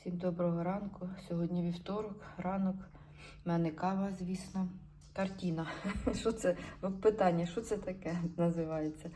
Всім доброго ранку. Сьогодні вівторок, ранок. У мене кава, звісно. Картина. Що це? Питання, що це таке називається?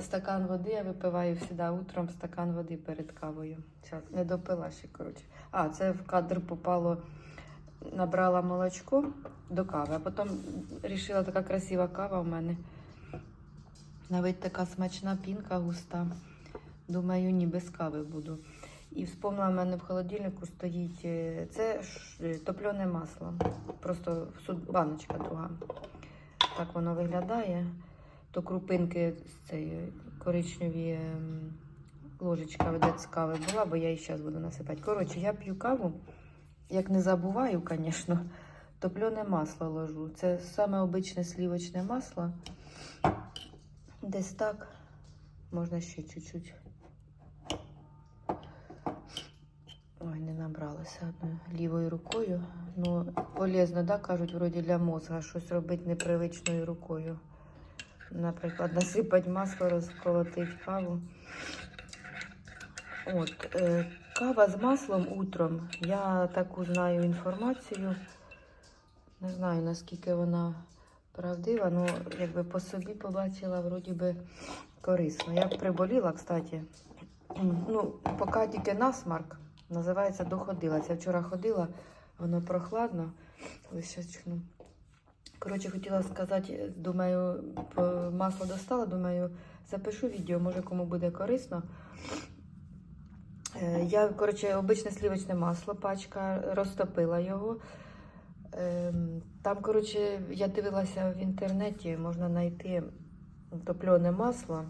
Стакан води я випиваю завжди утром стакан води перед кавою. Щас, не допила ще, коротше. А, це в кадр попало, набрала молочко до кави, а потім вирішила така красива кава в мене. Навіть така смачна пінка густа. Думаю, ні, без кави буду. І вспомнила, в мене в холодильнику стоїть е, це е, топлене масло. Просто баночка друга. Так воно виглядає. То крупинки з цієї коричневі ем, ложечка веде з кави була, бо я її зараз буду насипати. Коротше, я п'ю каву, як не забуваю, звісно, топлене масло ложу. Це саме обичне слівочне масло. Десь так. Можна ще чуть-чуть. Ой, не набралася лівою рукою. Ну, полезно, да, кажуть, вроді для мозга щось робити непривичною рукою. Наприклад, насипати масло, розколотити каву. От, е, кава з маслом утром. Я таку знаю інформацію. Не знаю, наскільки вона правдива, ну, якби по собі побачила, вроді би корисно. Я приболіла, кстати. Ну, поки тільки насмарк. Називається доходилася. Я вчора ходила, воно прохладно. Ще чхну. Коротше, хотіла сказати, думаю, масло достала, думаю, запишу відео, може кому буде корисно. Е, Я, коротше, обичне слівочне масло, пачка, розтопила його. Ем, Там, коротше, я дивилася в інтернеті, можна знайти топлене масло.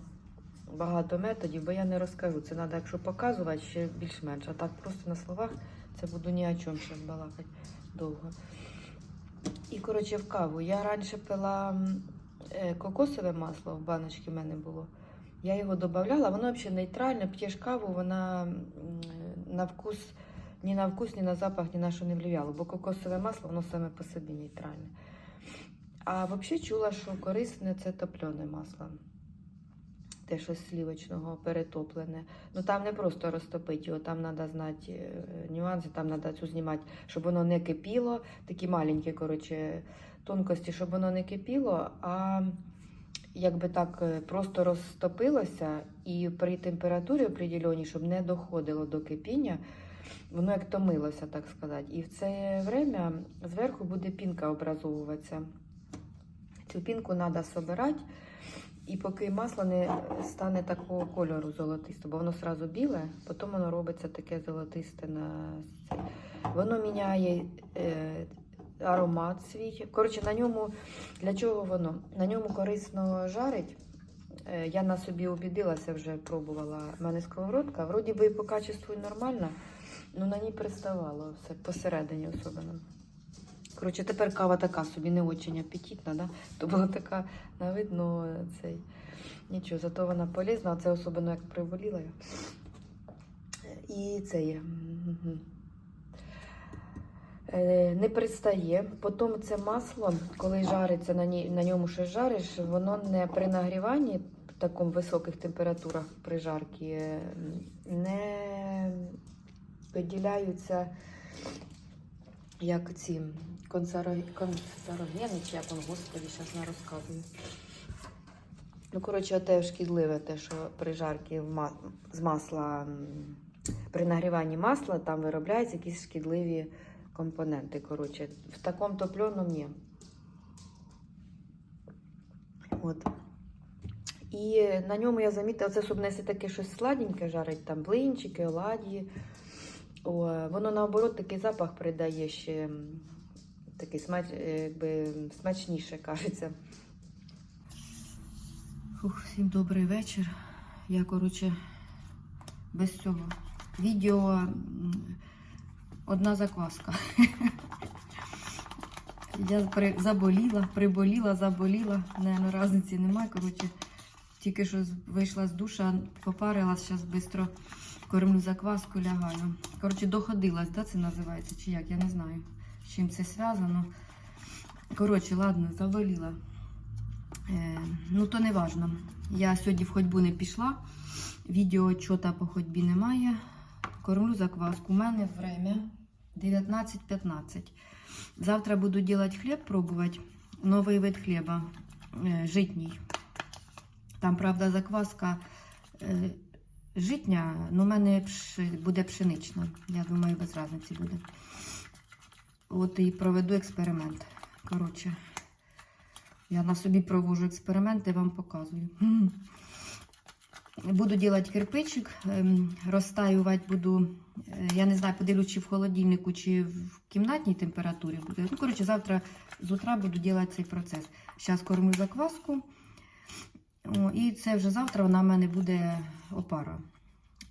Багато методів, бо я не розкажу. Це треба, якщо показувати, ще більш-менш. А так просто на словах це буду ні о чому щось балакати довго. І, коротше, в каву. Я раніше пила е, кокосове масло в баночці в мене було. Я його додавала, воно взагалі нейтральне, п'єш каву, вона на вкус, ні на вкус, ні на запах, ні на що не влияло, бо кокосове масло, воно саме по собі нейтральне. А взагалі чула, що корисне це топлене масло. Те, що слівочного перетоплене. Ну там не просто розтопити його, там треба знати е, нюанси, там треба цю знімати, щоб воно не кипіло, такі маленькі, коротше, тонкості, щоб воно не кипіло, а якби так е, просто розтопилося і при температурі определеній, щоб не доходило до кипіння, воно як томилося, так сказати. І в це время зверху буде пінка образовуватися. Цю пінку треба собирати. І поки масло не стане такого кольору золотистого, бо воно одразу біле, потім воно робиться таке золотисте на. Воно міняє е, аромат свій. Коротше, на ньому для чого воно? На ньому корисно жарить. Е, я на собі убідилася, вже пробувала. У мене сковородка. Вроді би по качеству і нормально, але на ній приставало все посередині особливо. Коротше, тепер кава така собі не дуже апетитна, да? то була така на видно цей. Нічого, зато вона полезна, а це особливо як приболіла я. І це є. Е, Не пристає. Потім це масло, коли жариться на, ній, на ньому щось жариш, воно не при нагріванні в такому високих температурах при жарці е, не виділяються як ці концерогени, чи як он, господи, зараз не розказую. Ну, коротше, те шкідливе, те, що при жарці з масла, при нагріванні масла там виробляються якісь шкідливі компоненти. Коротше, в такому топленому ні. От. І на ньому я замітила, це щоб таке щось сладеньке жарить, там блинчики, оладії. О, воно наоборот такий запах придає ще такий смач, е, якби, смачніше, кажеться. Фух, всім добрий вечір. Я, коротше, без цього відео одна закваска. Я при, заболіла, приболіла, заболіла. Наверно, різниці немає. Коротше, тільки що вийшла з душа, попарилась, зараз швидко кормлю закваску, лягаю. Коротше, доходилась, да, це називається, чи як, я не знаю, з чим це зв'язано. Коротше, ладно, заболіла. Е, ну, то не важно. Я сьогодні в ходьбу не пішла. Відео чота по ходьбі немає. кормлю закваску. У мене время 19.15. Завтра буду делать хлеб, пробовать. Новий вид хліба, е, житній. Там, правда, закваска е, житня, але в мене буде пшенична. Я думаю, без різниці буде. От і проведу експеримент. Коротше, я на собі провожу експерименти, вам показую. Буду робити кирпичик, ем, розтаювати буду. е, Я не знаю, подивлюсь, чи в холодильнику, чи в кімнатній температурі буде. Ну, коротше, завтра з утра буду робити цей процес. Зараз кормлю закваску. І це вже завтра вона в мене буде опара.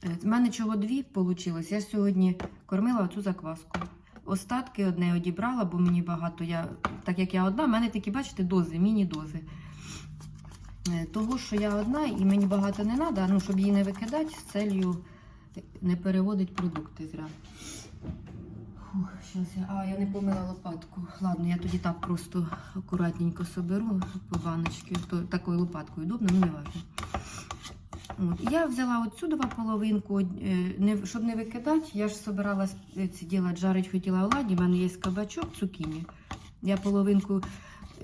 Е, В мене чого дві вийшло. Я сьогодні кормила оцю закваску. Остатки одне одібрала, бо мені багато. Я, так як я одна, в мене такі, бачите, дози, міні-дози. Е, Того, що я одна і мені багато не треба, ну, щоб її не викидати, з целью не переводить продукти зря. Щас я... А, я не помила лопатку. Ладно, я тоді так просто акуратненько соберу по баночці. То, такою лопаткою удобно, ну не важно. От. Я взяла отсюди половинку, е, не, щоб не викидати, я ж собиралась е, ці ділати, жарить хотіла оладі, в мене є кабачок, цукіні. Я половинку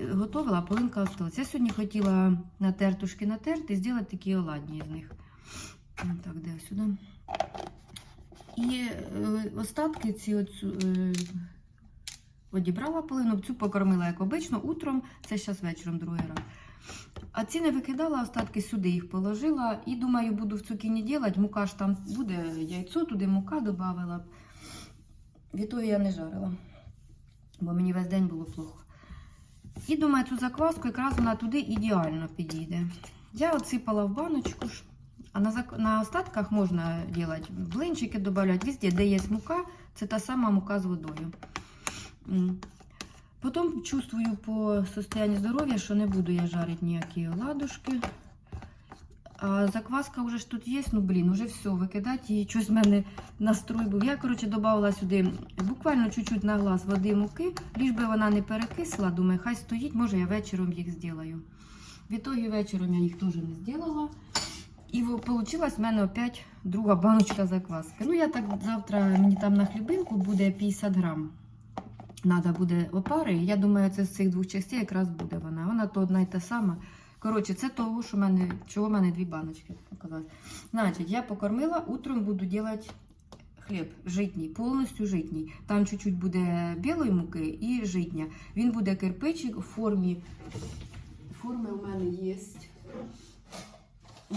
е, готувала, а половинка осталась. Я сьогодні хотіла на тертушки натерти і зробити такі оладні з них. Так, де сюди. І е, остатки ці оцю, е, одібрала половину, цю покормила, як обично, утром, це зараз вечором другий раз. А ці не викидала, остатки сюди їх положила. І думаю, буду в цукіні робити. Мука ж там буде, яйцо туди мука додавала. Відтоді я не жарила, бо мені весь день було плохо. І думаю, цю закваску якраз вона туди ідеально підійде. Я отсипала в баночку. А на, на остатках можна робити блинчики додавати. Везде, де є мука, це та сама мука з водою. Потім чувствую по состоянию здоров'я, що не буду я жарити ніякі оладушки. А закваска вже ж тут є, ну блін, вже все, викидати її. Щось в мене настрой був. Я, коротше, додавала сюди буквально чуть-чуть на глаз води муки, ліж би вона не перекисла. Думаю, хай стоїть, може я вечором їх. В ітогі вечором я їх теж не зробила. І вийшла в мене опять друга баночка закваски. Ну, я так завтра мені там на хлібинку буде 50 грам. Надо буде опари. Я думаю, це з цих двох частей якраз буде вона. Вона то одна й та сама. Коротше, це того, що в мене, чого в мене дві баночки оказалось. Значить, я покормила, утром буду робити хліб житній, повністю житній. Там чуть-чуть буде білої муки і житня. Він буде кирпичик у формі. Форми у мене є. У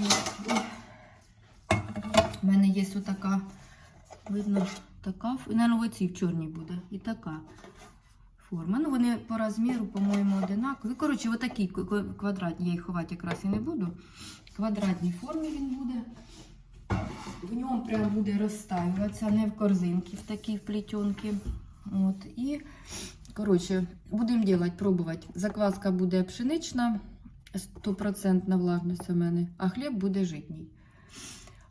мене є отака, видно, така, наверное, оці в чорній буде. І така форма. Ну, вони по розміру, по-моєму, одинакові. Коротше, отакі квадратні, я їх ховати якраз і не буду. В квадратній формі він буде. В ньому прям буде розтаюватися, не в корзинки, в такій в плетенки. От. І, коротше, будемо робити, пробувати. Закваска буде пшенична, 100% влажність у мене, а хліб буде житній.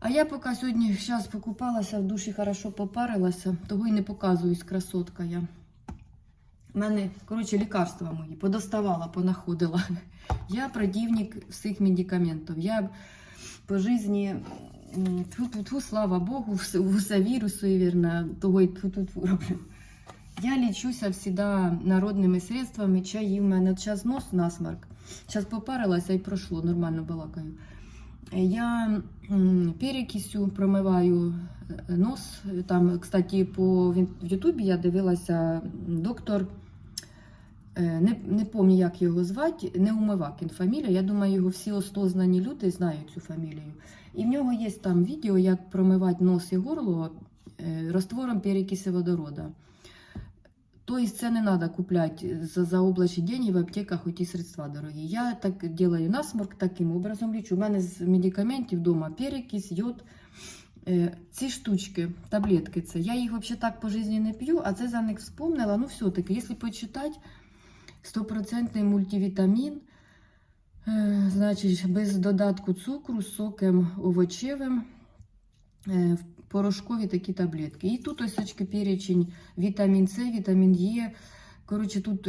А я поки сьогодні зараз покупалася, в душі хорошо попарилася, того й не показуюсь, красотка я. У мене, коротше, лікарства мої подоставала, понаходила. Я противник всіх медикаментів. Я по житті, тьфу-тьфу-тьфу, слава Богу, усе вірусу, вірно, того й тьфу-тьфу роблю. Я лічуся завжди народними средствами, чаї в мене зараз нос насмарк. Зараз попарилася і пройшло, нормально балакаю. Я м, перекисю промиваю е, нос. Там, кстати, по в Ютубі я дивилася доктор. е, Не, не пам'ятаю, як його звати, Неумивакін фамілія. Я думаю, його всі остознані люди знають цю фамілію. І в нього є там відео, як промивати нос і горло е, розтвором перекиси водорода. Тобто це не треба купляти за, за облачні деньги в аптеках оті средства дорогі. Я так делаю насморк, таким образом лічу. У мене з медикаментів вдома перекись, йод. Ці штучки, таблетки, це я їх взагалі так по житті не п'ю, а це за них вспомнила. Ну, все-таки, якщо почитати, 100% мультивітамін, е, значить, без додатку цукру, з соком овочевим, порошкові такі таблетки. І тут ось очки перечень вітамін С, вітамін Е. Коротше, тут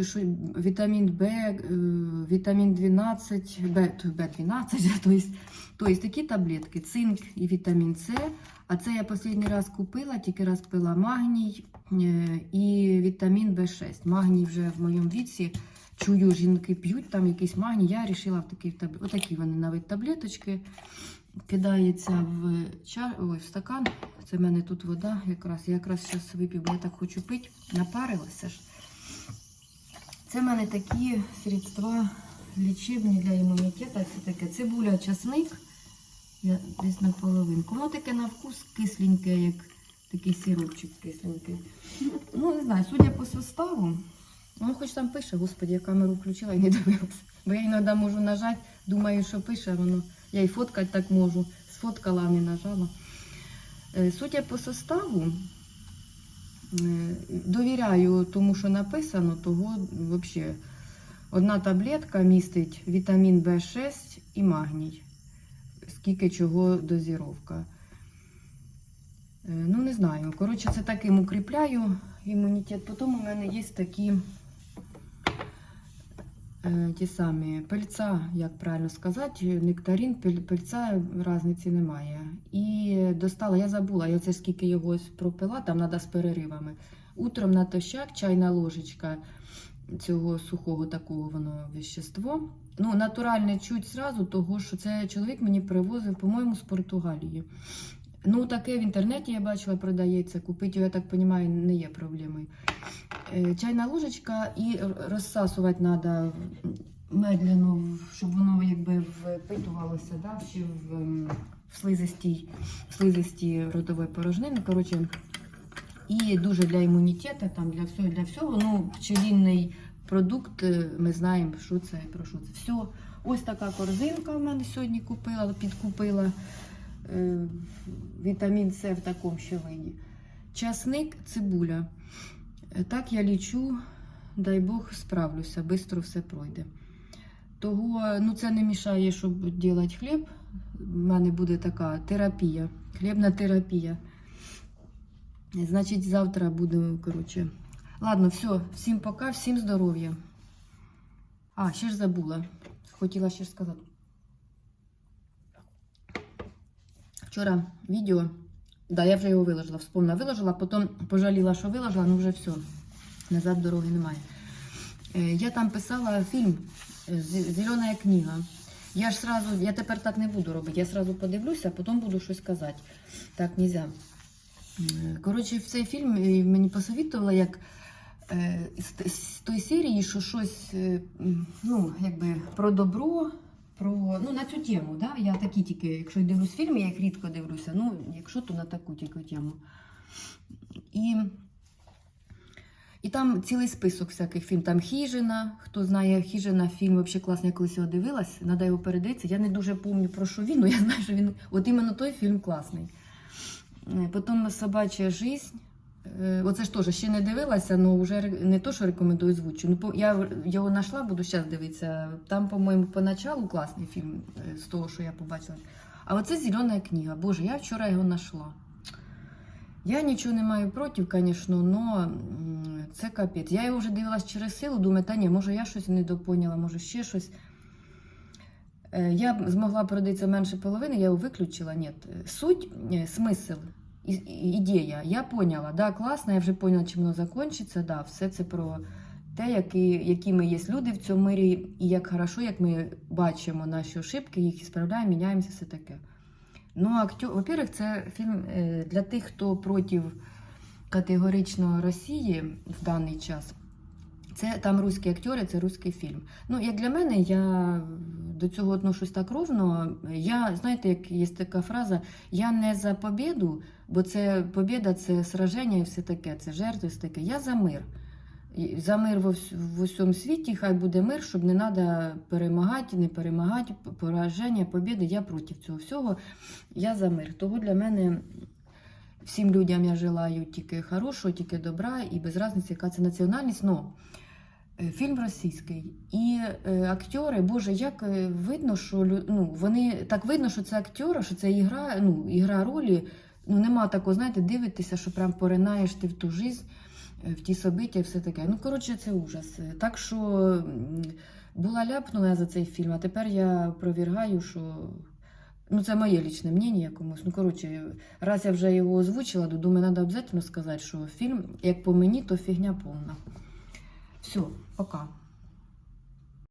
вітамін Б, е, вітамін 12, Б, Б12. то есть, то есть такі таблетки, цинк і вітамін С, А це я останній раз купила, тільки раз пила магній е, і вітамін В6. Магній вже в моєму віці. Чую, жінки п'ють там якийсь магній. Я вирішила в такий таб... Отакі вони навіть таблеточки. Кидається в, чар... Ой, в стакан. Це в мене тут вода якраз. Я якраз зараз вип'ю, бо я так хочу пити. Напарилася ж. Це в мене такі средства лічебні для імунітету. Це таке цибуля, часник. Я десь на половинку. Воно таке на вкус кисленьке, як такий сиропчик кисленький. Ну, не знаю, судя по составу, воно хоч там пише, господи, я камеру включила і не дивилася. Бо я іноді можу нажати, думаю, що пише, а воно. Я і фоткати так можу. Сфоткала, а не нажала. Е, Судя по составу, е, довіряю тому, що написано, того взагалі одна таблетка містить вітамін В6 і магній скільки чого дозіровка. Е, Ну, не знаю. Коротше, це таким укріпляю імунітет. Потім у мене є такі ті самі пельця, як правильно сказати, нектарин, пельця різниці немає. І достала, я забула, я це скільки його пропила, там треба з переривами. Утром натощак, чайна ложечка цього сухого такого воно вещество. Ну, натуральне чуть зразу, того що це чоловік мені привозив, по-моєму, з Португалії. Ну, таке в інтернеті я бачила, продається. Купити я так розумію, не є проблемою. Е, Чайна ложечка і розсасувати треба медленно, щоб воно якби впитувалося, да? ще в, ем, в слизистій, в слизистій ротової порожнини. Коротше, і дуже для імунітету, там, для всього, для всього. Ну, пчелінний продукт, е, ми знаємо, що це про що це. Все. Ось така корзинка в мене сьогодні купила, підкупила. Е, вітамін С в такому ще виді. Часник, цибуля. Так я лічу, дай Бог, справлюся, швидко все пройде. Того ну, це не мішає, щоб робити хліб. У мене буде така терапія, хлібна терапія. Значить, завтра буду, коротше. Ладно, все, всім пока, всім здоров'я. А, ще ж забула. Хотіла ще ж сказати. Вчора відео, да, я вже його виложила, вспомнила, виложила, потім пожаліла, що виложила, ну вже все. Назад дороги немає. Е, Я там писала фільм е, Зелена книга. Я ж сразу, я тепер так не буду робити. Я сразу подивлюся, а потім буду щось казати. Так нельзя. Е, Коротше, в цей фільм мені посовітували, як з, т- з той серії, що щось ну, якби про добро, про ну, на цю тему. Да? Я такі тільки, якщо я дивлюсь фільми, я їх рідко дивлюся. Ну, якщо, то на таку тільки тему. І, і там цілий список всяких фільм. Там Хіжина. Хто знає Хіжина, фільм взагалі класний, я колись його дивилась, треба його передивитися. Я не дуже пам'ятаю про що він, але я знаю, що він. От іменно той фільм класний. Е, Потім собача жизнь. Е, Оце ж теж ще не дивилася, але вже не то, що рекомендую звучу. Ну, я його знайшла, буду зараз дивитися. Там, по-моєму, поначалу класний фільм е, з того, що я побачила. А оце зелена книга. Боже, я вчора його знайшла. Я нічого не маю проти, звісно, але це капець. Я його вже дивилась через силу, думаю, та ні, може я щось не допоняла, може ще щось. Е, Я змогла продатися менше половини, я його виключила. Ні. Суть, смисл, ідея, я поняла. Да, класно, я вже поняла, чим воно закінчиться. Да, все це про те, які, ми є люди в цьому мирі, і як хорошо, як ми бачимо наші ошибки, їх справляємо, міняємося, все таке. Ну, актю... во-первых, це фільм е, для тих, хто проти категорично Росії в даний час. Це там русські актори, це русський фільм. Ну, як для мене, я до цього отношусь так ровно. Я, знаєте, як є така фраза: я не за побіду, бо це побіда, це сраження і все таке, це жертви, все таке. Я за мир. За мир в усьому світі, хай буде мир, щоб не треба перемагати, не перемагати, пораження, побіди. Я проти цього всього. Я за мир. Того для мене всім людям я желаю тільки хорошого, тільки добра і без різниці, яка це національність. Но фільм російський і е, актори, Боже, як е, видно, що ну, вони так видно, що це актори, що це ігра, ну, ігра ролі. Ну, нема такого, знаєте, дивитися, що прям поринаєш ти в ту жизнь, е, в ті собиття і все таке. Ну, коротше, це ужас. Е, Так що була ляпнула за цей фільм, а тепер я провіргаю, що Ну, це моє лічне мнення комусь. Ну, коротше, раз я вже його озвучила, то думаю, треба обов'язково сказати, що фільм, як по мені, то фігня повна. Все, пока.